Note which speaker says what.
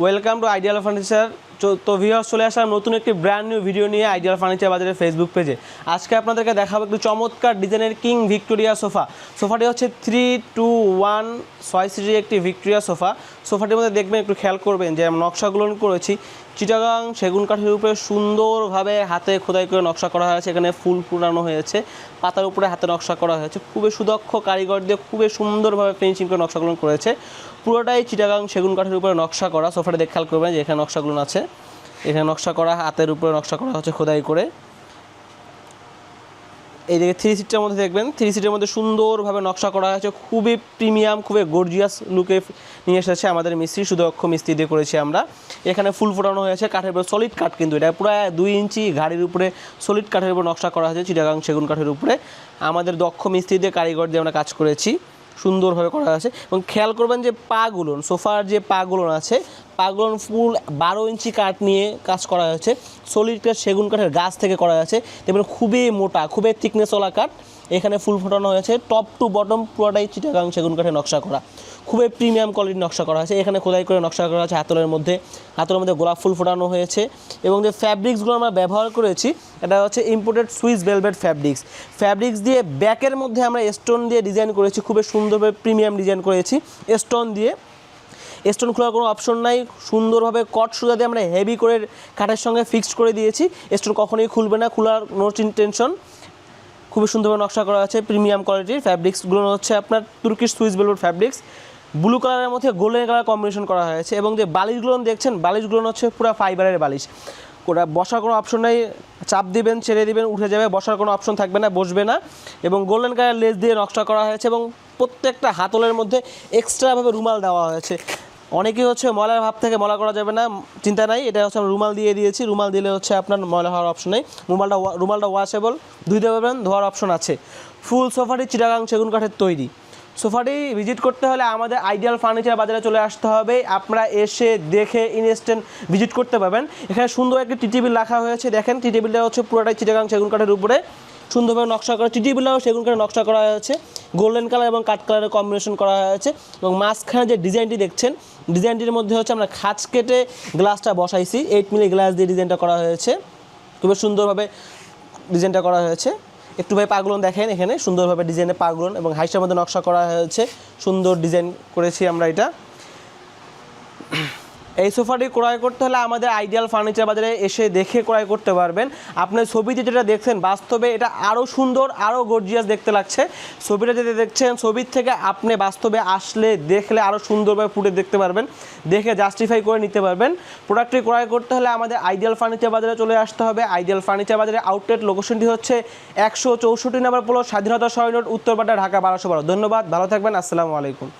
Speaker 1: Welcome to ideal furniture তো viewers চলে আসলাম নতুন একটি ব্র্যান্ড নিউ ভিডিও নিয়ে আইডিয়াল ফার্নিচার বাজারের ফেসবুক পেজে আজকে আপনাদেরকে দেখাবো একটু চমৎকার ডিজাইনের কিং ভিক্টোরিয়া সোফা সোফাটি হচ্ছে থ্রি টু ওয়ান ছয় সিটির একটি ভিক্টোরিয়া সোফা সোফাটির মধ্যে দেখবেন একটু খেয়াল করবেন যে আমি নকশাগুলো করেছি। চিটাগাং সেগুন কাঠের উপরে সুন্দরভাবে হাতে খোদাই করে নকশা করা হয়েছে। এখানে ফুল ফুটানো হয়েছে। পাতার উপরে হাতে নকশা করা হয়েছে। খুবই সুদক্ষ কারিগর দিয়ে খুবই সুন্দরভাবে ফিনিশিং করে নকশাগুলো করেছে। পুরোটাই চিটাগাং সেগুন কাঠের উপরে নকশা করা। সোফাটা দেখ, খেয়াল করবেন যে এখানে নকশাগুলো আছে। এখানে নকশা করা, হাতের উপরে নকশা করা হচ্ছে খোদাই করে। এই দিকে থ্রি সিটের মধ্যে দেখবেন থ্রি সিটের মধ্যে সুন্দরভাবে নকশা করা হয়েছে, খুবই প্রিমিয়াম খুবই গর্জিয়াস লুকে নিয়ে এসেছে আমাদের মিস্ত্রি অক্ষ মিস্ত্রি দিয়ে করেছি আমরা। এখানে ফুল ফোটানো হয়েছে, কাঠের উপরে সলিড কাঠ কিন্তু, এটা পুরো দুই ইঞ্চি গাড়ির উপরে সলিড কাঠের উপর নকশা করা হয়েছে, চিটাগাং সেগুন কাঠের উপরে। আমাদের দক্ষ মিস্ত্রি দিয়ে কারিগর দিয়ে আমরা কাজ করেছি, সুন্দরভাবে করা আছে। এবং খেয়াল করবেন যে পাগুলো সোফার যে পাগুলো আছে পাগুলো ফুল বারো ইঞ্চি কাঠ নিয়ে কাজ করা হয়েছে। সলিড কাঠ, সেগুন কাঠের গাছ থেকে করা হয়েছে। দেখবেন খুবই মোটা, খুবই থিকনেসওয়ালা কাঠ। এখানে ফুল ফোটানো হয়েছে। টপ টু বটম পুরোটাই চিটাগাং সেগুন কাঠের নকশা করা। খুবই প্রিমিয়াম কোয়ালিটির নকশা করা হয়েছে। এখানে খোদাই করে নকশা করা হয়েছে হাতলের মধ্যে। হাতলের মধ্যে গোলাপ ফুল ফোটানো হয়েছে। এবং যে ফ্যাব্রিক্সগুলো আমরা ব্যবহার করেছি, এটা হচ্ছে imported Swiss velvet fabrics fabrics দিয়ে ব্যাকের মধ্যে আমরা স্টোন দিয়ে ডিজাইন করেছি। খুবই সুন্দরভাবে প্রিমিয়াম ডিজাইন করেছি। স্টোন দিয়ে স্টোন খোলার কোনো অপশন নাই। সুন্দরভাবে কট সুতা দিয়ে আমরা হেভি করে কাঠের সঙ্গে ফিক্সড করে দিয়েছি। স্টোন কখনোই খুলবে না, খোলার নো টেনশন খুবই সুন্দরভাবে নকশা করা আছে প্রিমিয়াম কোয়ালিটির ফ্যাব্রিক্সগুলো হচ্ছে আপনার Turkish Swiss velvet fabrics blue কালারের মধ্যে গোল্ডেন কালার কম্বিনেশন করা হয়েছে এবং যে বালিশগুলো দেখছেন, বালিশগুলো হচ্ছে পুরো ফাইবারের বালিশ। ওটা বসার কোনো অপশন নাই, চাপ দিবেন, ছেড়ে দিবেন, উঠে যাবে, বসার কোনো অপশন থাকবে না, বসবে না। এবং গোল্ডেন কালার লেস দিয়ে নকশা করা হয়েছে এবং প্রত্যেকটা হাতলের মধ্যে এক্সট্রাভাবে রুমাল দেওয়া হয়েছে। অনেকেই হচ্ছে ময়লার ভাব থেকে ময়লা করা যাবে না, চিন্তা নাই এটা হচ্ছে আমরা রুমাল দিয়ে দিয়েছি, রুমাল দিলে হচ্ছে আপনার ময়লা হওয়ার অপশন নেই, রুমালটা রুমালটা ওয়াশেবল ধুইতে পারবেন ধোয়ার অপশন আছে। ফুল সোফাটি চিটাগাং সেগুন কাঠের তৈরি। সোফাটি ভিজিট করতে হলে আমাদের আইডিয়াল ফার্নিচার বাজারে চলে আসতে হবে, আপনারা এসে দেখে ইনস্ট্যান্ট ভিজিট করতে পারবেন। এখানে সুন্দর একটি টি টেবিল রাখা হয়েছে, দেখেন টি টেবিলটা হচ্ছে পুরোটাই চিটাগাং সেগুন কাঠের উপরে। সুন্দরভাবে নকশা করা, টি টেবিলটাও সেগুন কাঠের নকশা করা হয়েছে। গোল্ডেন কালার এবং কাট কালারের কম্বিনেশন করা হয়েছে এবং মাঝখানে যে ডিজাইনটি দেখছেন ডিজাইনটির মধ্যে হচ্ছে আমরা খাঁচ কেটে গ্লাসটা বসাইছি। এইট মিলি গ্লাস দিয়ে ডিজাইনটা করা হয়েছে। খুবই সুন্দরভাবে ডিজাইনটা করা হয়েছে। একটু ভাই পাগলন দেখেন এখানে, সুন্দরভাবে ডিজাইনে পাগলন এবং হাইসের মধ্যে নকশা করা হয়েছে। সুন্দর ডিজাইন করেছি আমরা এটা। এই সোফাটি ক্রয় করতে হলে আমাদের আইডিয়াল ফার্নিচার বাজারে এসে দেখে ক্রয় করতে পারবেন। আপনার ছবিতে যেটা দেখছেন, বাস্তবে এটা আরও সুন্দর আরও গর্জিয়াস দেখতে লাগছে। ছবিটা যেটা দেখছেন, ছবির থেকে আপনি বাস্তবে আসলে দেখলে আরও সুন্দরভাবে ফুটে দেখতে পারবেন। দেখে জাস্টিফাই করে নিতে পারবেন। প্রোডাক্টটি ক্রয় করতে হলে আমাদের আইডিয়াল ফার্নিচার বাজারে চলে আসতে হবে। আইডিয়াল ফার্নিচার বাজারে আউটলেট লোকেশনটি হচ্ছে একশো চৌষট্টি নম্বর পোলো স্বাধীনতা সরণট উত্তরপাড়া, ঢাকা, বারোশো বারো। ধন্যবাদ, ভালো থাকবেন, আসসালামু আলাইকুম।